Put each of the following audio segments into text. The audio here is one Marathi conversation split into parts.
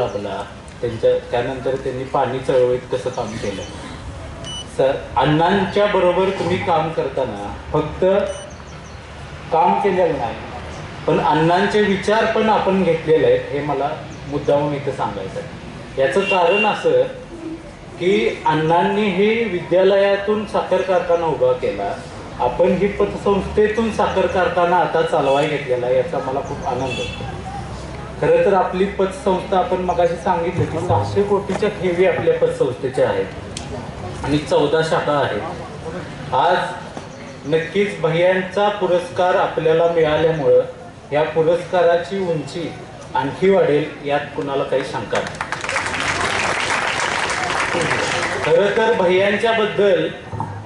लाभला त्यांच्या त्यानंतर त्यांनी पाणी चळवळीत कसं काम केलं? सर अण्णांच्या बरोबर तुम्ही काम करताना फक्त काम केलेलं नाही पण अण्णांचे विचार पण आपण घेतलेले आहेत हे मला मुद्दामून इथं सांगायचं आहे याचं कारण असं की अण्णांनी हे विद्यालयातून साखर कारखाना उभा केला. आपण ही पतसंस्थेतून साखर कारखाना आता चालवाय घेतलेला आहे याचा मला खूप आनंद होतो. खरं तर आपली पतसंस्था आपण मगाशी सांगितली की सहाशे कोटीच्या ठेवी आपल्या पतसंस्थेच्या आहेत. आणि चौदा शाखा आहेत. आज नक्कीच भैयांचा पुरस्कार आपल्याला मिळाल्यामुळं या पुरस्काराची उंची आणखी वाढेल यात कुणाला काही शंका नाही. खरं तर भैयांच्या बद्दल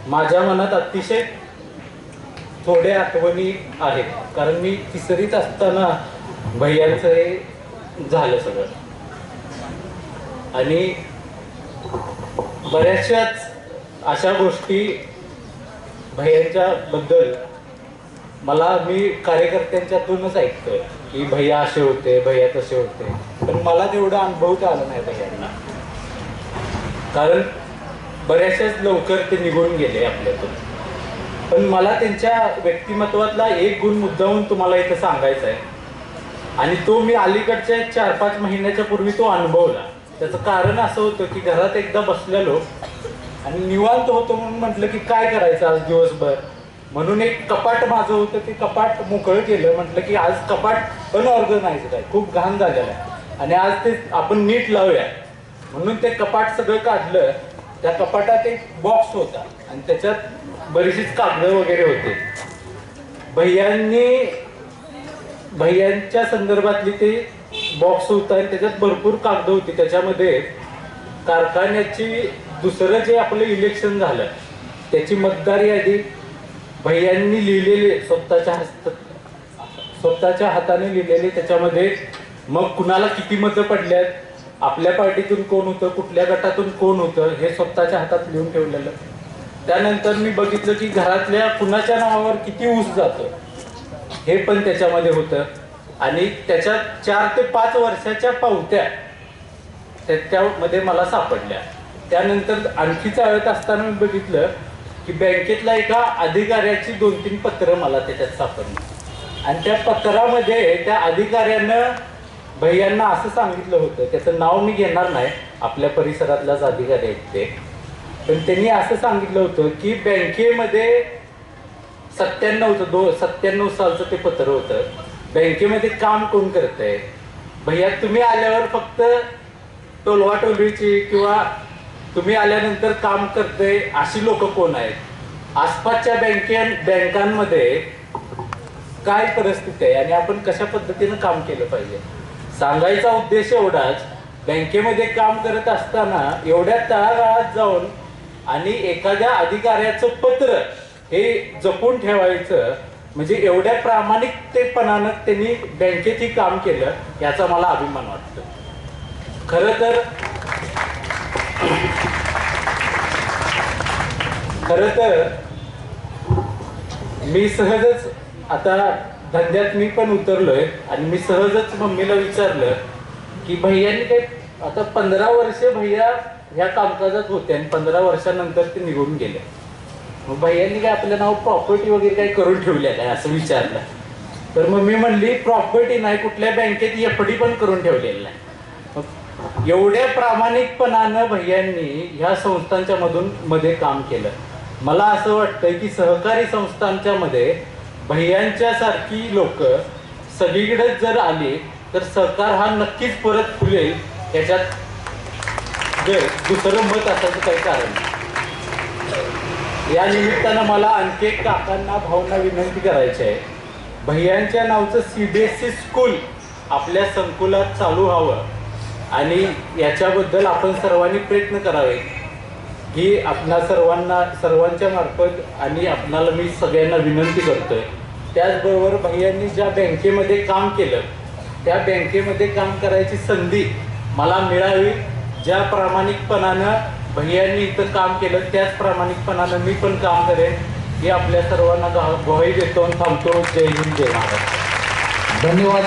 माझ्या मनात अतिशय थोड्या आठवणी आहेत. कारण मी तिसरीत असताना भैयांचं हे झालं सगळं. आणि बऱ्याचशाच अशा गोष्टी भैयांच्या बद्दल मला मी कार्यकर्त्यांच्यातूनच ऐकतोय की भैया असे होते भैया तसे होते. पण मला तेवढं अनुभवता आलं नाही भैयांना. कारण बऱ्याचशाच लवकर ते निघून गेले आपल्यातून. पण मला त्यांच्या व्यक्तिमत्वातला एक गुण मुद्दाहून तुम्हाला इथं सांगायचा आहे आणि तो मी अलीकडच्या चार पाच महिन्याच्या पूर्वी तो अनुभवला. त्याचं कारण असं होतं की घरात एकदा बसलेलो आणि निवांत होतो म्हणून म्हटलं की काय करायचं आज दिवसभर? म्हणून एक कपाट माझं होतं ते कपाट मोकळं केलं. म्हटलं की आज कपाट अनऑर्गनाइज आहे. खूप घाण झालेलं आहे. आणि आज ते आपण नीट लावूया. म्हणून ते कपाट सगळं काढलं. त्या कपाटात एक बॉक्स होता. आणि त्याच्यात बरीचशीच कागदं वगैरे होते. भैयांनी भैयांच्या संदर्भातली ते बॉक्स होता आणि त्याच्यात भरपूर कागद होती. त्याच्यामध्ये कारखान्याची दुसरं जे आपलं इलेक्शन झालं त्याची मतदार यादी भैयांनी लिहिलेले स्वतःच्या हस्त स्वतःच्या हाताने लिहिलेले त्याच्यामध्ये मग कुणाला किती मतं पडल्यात आपल्या पार्टीतून कोण होतं कुठल्या गटातून कोण होतं हे स्वतःच्या हातात लिहून ठेवलेलं. त्यानंतर मी बघितलं की घरातल्या कुणाच्या नावावर किती ऊस जातं हे पण त्याच्यामध्ये होतं. आणि त्याच्यात चार ते पाच वर्षाच्या पावत्या त्याच्यामध्ये मला सापडल्या. त्यानंतर आणखी चाळत असताना मी बघितलं की बँकेतल्या एका अधिकाऱ्याची दोन तीन पत्रं मला त्याच्यात सापडली. आणि त्या पत्रामध्ये त्या अधिकाऱ्यानं भैयांना असं सांगितलं होतं त्याचं नाव मी घेणार नाही आपल्या परिसरातलाच अधिकारी आहेत ते. पण त्यांनी असं सांगितलं होतं की बँकेमध्ये सत्त्याण्णवचं दो सत्त्याण्णव सालचं ते पत्र होतं. बँकेमध्ये काम कोण करतंय? भैया तुम्ही आल्यावर फक्त टोलवाटोलवीची किंवा तुम्ही आल्यानंतर काम करते अशी लोक कोण आहेत? आसपासच्या बँके बँकांमध्ये काय परिस्थिती आहे आणि आपण कशा पद्धतीनं काम केलं पाहिजे? सांगायचा उद्देश एवढाच बँकेमध्ये काम करत असताना एवढ्या तळागाळात जाऊन आणि एखाद्या अधिकाऱ्याचं पत्र हे जपून ठेवायचं म्हणजे एवढ्या प्रामाणिकतेपणानं त्यांनी बँकेतही काम केलं याचा मला अभिमान वाटतो. खरं तर खरं तर मी सहजच आता धंद्यात मी पण उतरलोय आणि मी सहजच मम्मीला विचारलं की भैयानी काही आता पंधरा वर्ष भैया ह्या कामकाजात होते आणि पंधरा वर्षानंतर ते निघून गेले. मग भैयांनी काय आपलं नाव प्रॉपर्टी वगैरे काय करून ठेवल्या काय? असं विचारलं. तर मम्मी म्हणली प्रॉपर्टी नाही कुठल्या बँकेत एफडी पण करून ठेवलेली नाही. मग एवढ्या प्रामाणिकपणानं भैयांनी ह्या संस्थांच्या मधून मध्ये काम केलं. मला असं वाटतंय की सहकारी संस्थांच्या मध्ये भैयांच्या सारखी लोक सगळीकडे जर आली तर सहकार हा नक्कीच परत फुलेल याच्यात जर दुसरं मत असायचं काही कारण नाही. या निमित्तानं मला आणखी एक काकांना भावना विनंती करायची आहे. भैयांच्या नावचं C B S E school आपल्या संकुलात चालू व्हावं आणि याच्याबद्दल आपण सर्वांनी प्रयत्न करावे. ही आपणा सर्वांना सर्वांच्या मार्फत आणि आपणाला मी सगळ्यांना विनंती करतोय. त्याचबरोबर भैयांनी ज्या बँकेमध्ये काम केलं त्या बँकेमध्ये काम करायची संधी मला मिळावी ज्या प्रामाणिकपणानं भैयांनी इथं काम केलं. त्याच प्रामाणिकपणानं मी पण काम करेन. हे आपल्या सर्वांना गा- ग्वाही देतो आणि थांबतो. जय हिंद जय महाराष्ट्र धन्यवाद